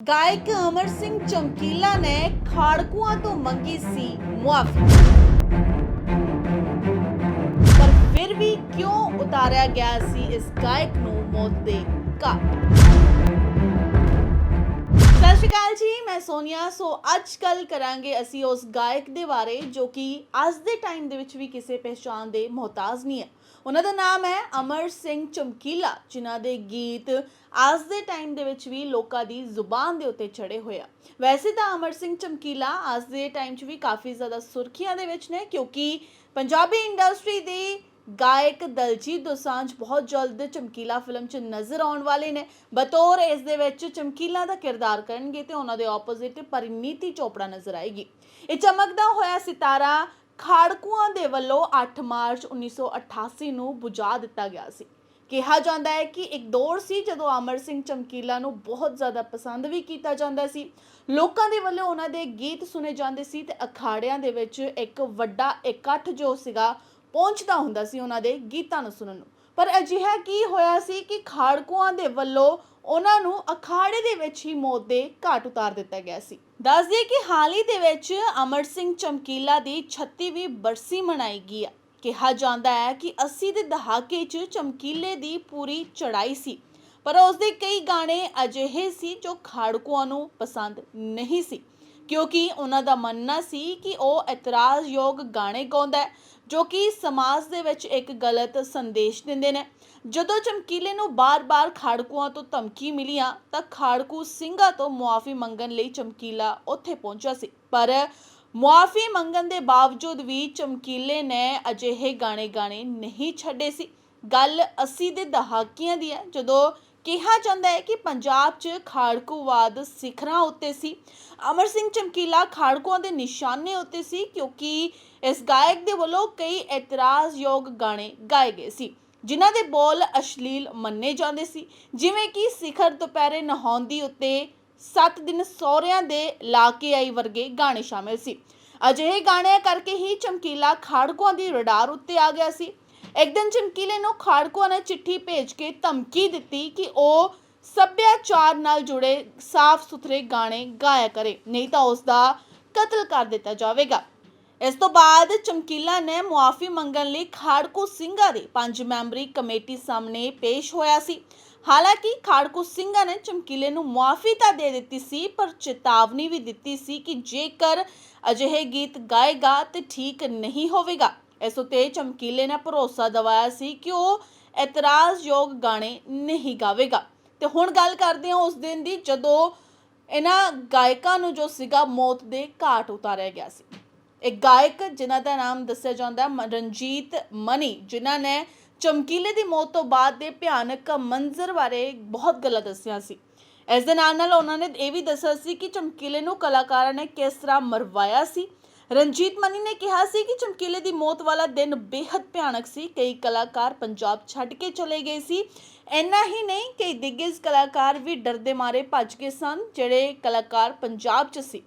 ਗਾਇਕ ਅਮਰ ਸਿੰਘ ਚਮਕੀਲਾ ਨੇ ਖਾੜਕੂਆਂ ਤੋਂ ਮੰਗੀ ਸੀ ਮੁਆਫੀ ਪਰ ਫਿਰ ਵੀ ਕਿਉਂ ਉਤਾਰਿਆ ਗਿਆ ਸੀ ਇਸ ਗਾਇਕ ਨੂੰ ਮੌਤ ਦੇ ਘਾਟ? ਸਤਿ ਸ਼੍ਰੀ ਅਕਾਲ ਜੀ, ਮੈਂ ਸੋਨੀਆ। ਸੋ ਅੱਜ ਕੱਲ ਕਰਾਂਗੇ ਅਸੀਂ ਉਸ ਗਾਇਕ ਦੇ ਬਾਰੇ ਜੋ ਕਿ ਅੱਜ ਦੇ ਟਾਈਮ ਦੇ ਵਿੱਚ ਵੀ ਕਿਸੇ ਪਹਿਚਾਨ ਦੇ ਮੁਹਤਾਜ ਨਹੀਂ ਹੈ। ਉਹਨਾਂ ਦਾ ਨਾਮ ਹੈ ਅਮਰ ਸਿੰਘ ਚਮਕੀਲਾ, ਜਿਨ੍ਹਾਂ ਦੇ ਗੀਤ ਅੱਜ ਦੇ ਟਾਈਮ ਦੇ ਵਿੱਚ ਵੀ ਲੋਕਾਂ ਦੀ ਜ਼ੁਬਾਨ ਦੇ ਉੱਤੇ ਚੜੇ ਹੋਏ ਆ। ਵੈਸੇ ਤਾਂ ਅਮਰ ਸਿੰਘ ਚਮਕੀਲਾ ਅੱਜ ਦੇ ਟਾਈਮ 'ਚ ਵੀ ਕਾਫੀ ਜ਼ਿਆਦਾ ਸੁਰਖੀਆਂ ਦੇ ਵਿੱਚ ਨੇ, ਕਿਉਂਕਿ ਪੰਜਾਬੀ ਇੰਡਸਟਰੀ ਦੀ ਗਾਇਕ ਦਲਜੀਤ ਦੋਸਾਂਝ ਬਹੁਤ ਜਲਦ ਚਮਕੀਲਾ ਫਿਲਮ 'ਚ ਨਜ਼ਰ ਆਉਣ ਵਾਲੇ ਨੇ। ਬਤੌਰ ਇਸ ਦੇ ਵਿੱਚ ਚਮਕੀਲਾ ਦਾ ਕਿਰਦਾਰ ਕਰਨਗੇ ਤੇ ਉਹਨਾਂ ਦੇ ਆਪੋਜ਼ਿਟ ਪਰਿਨੀਤੀ ਚੋਪੜਾ ਨਜ਼ਰ ਆਏਗੀ। ਇਹ ਚਮਕਦਾ ਹੋਇਆ ਸਿਤਾਰਾ ਖਾੜਕੂਆਂ ਦੇ ਵੱਲੋਂ 8 ਮਾਰਚ 1988 ਨੂੰ ਬੁਝਾ ਦਿੱਤਾ ਗਿਆ ਸੀ। ਕਿਹਾ ਜਾਂਦਾ ਹੈ ਕਿ ਇੱਕ ਦੌਰ ਸੀ ਜਦੋਂ ਅਮਰ ਸਿੰਘ ਚਮਕੀਲਾ ਨੂੰ ਬਹੁਤ ਜ਼ਿਆਦਾ ਪਸੰਦ ਵੀ ਕੀਤਾ ਜਾਂਦਾ ਸੀ। ਲੋਕਾਂ ਦੇ ਵੱਲੋਂ ਉਹਨਾਂ ਦੇ ਗੀਤ ਸੁਨੇ ਜਾਂਦੇ ਸੀ ਤੇ ਅਖਾੜਿਆਂ ਦੇ ਵਿੱਚ ਇੱਕ ਵੱਡਾ ਇਕੱਠ ਜੋ ਸੀਗਾ, ਪਹੁੰਚਦਾ ਹੁੰਦਾ ਸੀ ਉਹਨਾਂ ਦੇ ਗੀਤਾਂ ਨੂੰ ਸੁਣਨ ਨੂੰ। ਪਰ ਅਜਿਹਾ ਕੀ ਹੋਇਆ ਸੀ ਕਿ ਖਾੜਕੂਆਂ ਦੇ ਵੱਲੋਂ ਉਹਨਾਂ ਨੂੰ ਅਖਾੜੇ ਦੇ ਵਿੱਚ ਹੀ ਮੌਤ ਦੇ ਘਾਟ ਉਤਾਰ ਦਿੱਤਾ ਗਿਆ ਸੀ। ਦੱਸ ਦਈਏ ਕਿ ਹਾਲ ਹੀ ਦੇ ਵਿੱਚ ਅਮਰ ਸਿੰਘ ਚਮਕੀਲਾ ਦੀ 36ਵੀਂ ਬਰਸੀ ਮਨਾਈ ਗਈ ਹੈ। ਕਿਹਾ ਜਾਂਦਾ ਹੈ ਕਿ 80 ਦੇ ਦਹਾਕੇ 'ਚ ਚਮਕੀਲੇ ਦੀ ਪੂਰੀ ਚੜ੍ਹਾਈ ਸੀ, ਪਰ ਉਸ ਦੇ ਕਈ ਗਾਣੇ ਅਜਿਹੇ ਸੀ ਜੋ ਖਾੜਕੂਆਂ ਨੂੰ ਪਸੰਦ ਨਹੀਂ ਸੀ। ਕਿਉਂਕਿ ਉਹਨਾਂ ਦਾ ਮੰਨਣਾ ਸੀ ਕਿ ਉਹ ਇਤਰਾਜ਼ਯੋਗ ਗਾਣੇ ਗਾਉਂਦਾ ਹੈ, ਜੋ ਕਿ ਸਮਾਜ ਦੇ ਵਿੱਚ ਇੱਕ ਗਲਤ ਸੰਦੇਸ਼ ਦਿੰਦੇ ਨੇ। ਜਦੋਂ ਚਮਕੀਲੇ ਨੂੰ ਬਾਰ-ਬਾਰ ਖਾੜਕੂਆਂ ਤੋਂ ਧਮਕੀ ਮਿਲੀਆਂ ਤਾਂ ਖਾੜਕੂ ਸਿੰਘਾਂ ਤੋਂ ਮੁਆਫੀ ਮੰਗਣ ਲਈ ਚਮਕੀਲਾ ਉੱਥੇ ਪਹੁੰਚਿਆ ਸੀ। ਪਰ ਮੁਆਫੀ ਮੰਗਣ ਦੇ ਬਾਵਜੂਦ ਵੀ ਚਮਕੀਲੇ ਨੇ ਅਜਿਹੇ ਗਾਣੇ ਗਾਣੇ ਨਹੀਂ ਛੱਡੇ ਸੀ। ਗੱਲ 80 ਦੇ ਦਹਾਕਿਆਂ ਦੀ ਹੈ। ਜਦੋਂ ਕਿਹਾ ਜਾਂਦਾ ਹੈ ਕਿ ਪੰਜਾਬ 'ਚ ਖਾੜਕੂਵਾਦ ਸਿਖਰਾਂ ਉੱਤੇ ਸੀ। ਅਮਰ ਸਿੰਘ ਚਮਕੀਲਾ ਖਾੜਕੂਆਂ ਦੇ ਨਿਸ਼ਾਨੇ ਉੱਤੇ ਸੀ ਕਿਉਂਕਿ ਇਸ ਗਾਇਕ ਦੇ ਵੱਲੋਂ ਕਈ ਇਤਰਾਜ਼ਯੋਗ ਗਾਣੇ ਗਾਏ ਗਏ ਸੀ, ਜਿਨ੍ਹਾਂ ਦੇ ਬੋਲ ਅਸ਼ਲੀਲ ਮੰਨੇ ਜਾਂਦੇ ਸੀ। ਜਿਵੇਂ ਕਿ ਸਿਖਰ ਦੁਪਹਿਰੇ ਨਹਾਉਂਦੀ ਉੱਤੇ 7 ਦਿਨ ਸਹੁਰਿਆਂ ਦੇ ਲਾ ਕੇ ਆਈ ਵਰਗੇ ਗਾਣੇ ਸ਼ਾਮਿਲ ਸੀ। ਅਜਿਹੇ ਗਾਣਿਆਂ ਕਰਕੇ ਹੀ ਚਮਕੀਲਾ ਖਾੜਕੂਆਂ ਦੀ ਰਡਾਰ ਉੱਤੇ ਆ ਗਿਆ ਸੀ। ਇੱਕ ਦਿਨ ਚਮਕੀਲੇ ਨੂੰ ਖਾੜਕੂਆਂ ਨੇ ਚਿੱਠੀ ਭੇਜ ਕੇ ਧਮਕੀ ਦਿੱਤੀ ਕਿ ਉਹ ਸੱਭਿਆਚਾਰ ਨਾਲ ਜੁੜੇ ਸਾਫ਼ ਸੁਥਰੇ ਗਾਣੇ ਗਾਇਆ ਕਰੇ, ਨਹੀਂ ਤਾਂ ਉਸ ਦਾ ਕਤਲ ਕਰ ਦਿੱਤਾ ਜਾਵੇਗਾ। ਇਸ ਤੋਂ ਬਾਅਦ ਚਮਕੀਲਾ ਨੇ ਮੁਆਫੀ ਮੰਗਣ ਲਈ ਖਾੜਕੂ ਸਿੰਘਾਂ ਦੀ ਪੰਜ ਮੈਂਬਰੀ ਕਮੇਟੀ ਸਾਹਮਣੇ ਪੇਸ਼ ਹੋਇਆ ਸੀ। ਹਾਲਾਂਕਿ ਖਾੜਕੂ ਸਿੰਘਾਂ ਨੇ ਚਮਕੀਲੇ ਨੂੰ ਮੁਆਫੀ ਤਾਂ ਦੇ ਦਿੱਤੀ ਸੀ, ਪਰ ਚੇਤਾਵਨੀ ਵੀ ਦਿੱਤੀ ਸੀ ਕਿ ਜੇਕਰ ਅਜਿਹੇ ਗੀਤ ਗਾਏਗਾ ਤੇ ਠੀਕ ਨਹੀਂ ਹੋਵੇਗਾ। ਇਸ ਉਤੇ ਚਮਕੀਲੇ ਨੇ ਭਰੋਸਾ ਦਿਵਾਇਆ ਸੀ ਕਿ ਉਹ ਇਤਰਾਜ਼ਯੋਗ ਗਾਣੇ ਨਹੀਂ ਗਾਵੇਗਾ। ਤੇ ਹੁਣ ਗੱਲ ਕਰਦੇ ਹਾਂ ਉਸ ਦਿਨ ਦੀ, ਜਦੋਂ ਇਹਨਾਂ ਗਾਇਕਾਂ ਨੂੰ ਜੋ ਸੀਗਾ ਮੌਤ ਦੇ ਘਾਟ ਉਤਾਰਿਆ ਗਿਆ ਸੀ। ਇੱਕ ਗਾਇਕ ਜਿਨ੍ਹਾਂ ਦਾ ਨਾਮ ਦੱਸਿਆ ਜਾਂਦਾ ਹੈ ਰਣਜੀਤ ਮਨੀ, ਜਿਨ੍ਹਾਂ ਨੇ ਚਮਕੀਲੇ ਦੀ ਮੌਤ ਤੋਂ ਬਾਅਦ ਦੇ ਭਿਆਨਕ ਮੰਜ਼ਰ ਬਾਰੇ ਬਹੁਤ ਗੱਲਾਂ ਦੱਸੀਆਂ ਸੀ। ਇਸ ਦੇ ਨਾਲ ਨਾਲ ਉਹਨਾਂ ਨੇ ਇਹ ਵੀ ਦੱਸਿਆ ਸੀ ਕਿ ਚਮਕੀਲੇ ਨੂੰ ਕਲਾਕਾਰਾਂ ਨੇ ਕਿਸ ਤਰ੍ਹਾਂ ਮਰਵਾਇਆ ਸੀ ਰਣਜੀਤ ਮਨੀ ਨੇ ਕਿਹਾ ਸੀ ਕਿ ਚਮਕੀਲੇ ਦੀ ਮੌਤ ਵਾਲਾ ਦਿਨ ਬੇहद ਭਿਆਨਕ ਸੀ। ਕਈ ਕਲਾਕਾਰ ਪੰਜਾਬ ਛੱਡ ਕੇ ਚਲੇ ਗਏ ਸੀ। ਇੰਨਾ ਹੀ ਨਹੀਂ, ਕਈ ਦਿੱਗਜ ਕਲਾਕਾਰ ਵੀ ਡਰਦੇ ਮਾਰੇ ਭੱਜ ਗਏ ਸਨ, ਜਿਹੜੇ ਕਲਾਕਾਰ ਪੰਜਾਬ 'ਚ ਸੀ।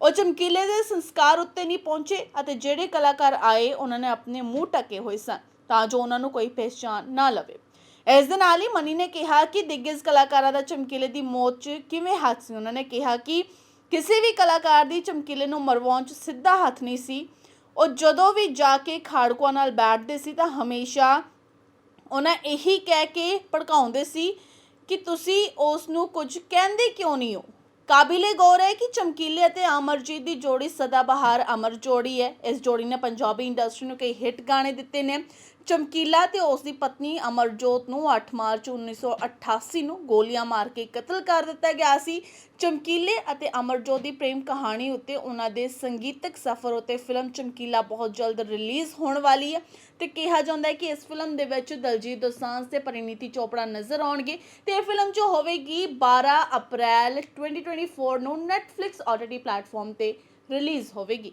ਉਹ ਚਮਕੀਲੇ ਦੇ ਸੰਸਕਾਰ ਉੱਤੇ ਨਹੀਂ ਪਹੁੰਚੇ ਅਤੇ ਜਿਹੜੇ ਕਲਾਕਾਰ ਆਏ, ਉਹਨਾਂ ਨੇ ਆਪਣੇ ਮੂੰਹ ਟਕੇ ਹੋਏ ਸਨ ਤਾਂ ਜੋ ਉਹਨਾਂ ਨੂੰ ਕੋਈ ਪਹਿਚਾਨ ਨਾ ਲਵੇ। ਇਸ ਦੇ ਨਾਲ ਹੀ ਮਨੀ ਨੇ ਕਿਹਾ ਕਿ ਦਿੱਗਜ ਕਲਾਕਾਰਾਂ ਦਾ ਚਮਕੀਲੇ ਦੀ ਮੌਤ 'ਚ ਕਿਵੇਂ ਹੱਥ ਸੀ ਉਹਨਾਂ ਨੇ ਕਿਹਾ ਕਿ ਕਿਸੇ ਵੀ ਕਲਾਕਾਰ ਦੀ ਚਮਕੀਲੇ ਨੂੰ ਮਰਵਾਉਣ 'ਚ ਸਿੱਧਾ ਹੱਥ ਨਹੀਂ ਸੀ। ਉਹ ਜਦੋਂ ਵੀ ਜਾ ਕੇ ਖਾੜਕੂਆਂ ਨਾਲ ਬੈਠਦੇ ਸੀ ਤਾਂ ਹਮੇਸ਼ਾ ਉਹਨਾਂ ਇਹੀ ਕਹਿ ਕੇ ਭੜਕਾਉਂਦੇ ਸੀ ਕਿ ਤੁਸੀਂ ਉਸ ਨੂੰ ਕੁਝ ਕਹਿੰਦੇ ਕਿਉਂ ਨਹੀਂ ਹੋ? ਕਾਬਿਲੇ ਗੌਰ ਹੈ ਕਿ ਚਮਕੀਲੇ ਅਤੇ ਅਮਰਜੀਤ ਦੀ ਜੋੜੀ ਸਦਾਬਹਾਰ ਅਮਰ ਜੋੜੀ ਹੈ। ਇਸ ਜੋੜੀ ਨੇ ਪੰਜਾਬੀ ਇੰਡਸਟਰੀ ਨੂੰ ਕਈ ਹਿੱਟ ਗਾਣੇ ਦਿੱਤੇ ਨੇ। ਚਮਕੀਲਾ ਤੇ ਉਸ ਦੀ ਪਤਨੀ ਅਮਰਜੋਤ ਨੂੰ 8 ਮਾਰਚ 1988 ਨੂੰ ਗੋਲੀਆਂ ਮਾਰ ਕੇ ਕਤਲ ਕਰ ਦਿੱਤਾ ਗਿਆ ਸੀ। ਚਮਕੀਲੇ ਅਤੇ ਅਮਰਜੋਤ ਦੀ ਪ੍ਰੇਮ ਕਹਾਣੀ ਉੱਤੇ ਉਹਨਾਂ ਦੇ ਸੰਗੀਤਕ ਸਫ਼ਰ ਉੱਤੇ ਫਿਲਮ ਚਮਕੀਲਾ ਬਹੁਤ ਜਲਦ ਰਿਲੀਜ਼ ਹੋਣ ਵਾਲੀ ਹੈ ਤੇ ਕਿਹਾ ਜਾਂਦਾ ਹੈ ਕਿ ਇਸ ਫਿਲਮ ਦੇ ਵਿੱਚ ਦਲਜੀਤ ਦੋਸਾਂਝ ਤੇ ਪਰਿਨੀਤੀ ਚੋਪੜਾ ਨਜ਼ਰ ਆਉਣਗੇ ਤੇ ਇਹ ਫਿਲਮ ਜੋ ਹੋਵੇਗੀ 12 ਅਪ੍ਰੈਲ 2024 ਨੂੰ Netflix OTT ਪਲੇਟਫਾਰਮ ਤੇ ਰਿਲੀਜ਼ ਹੋਵੇਗੀ।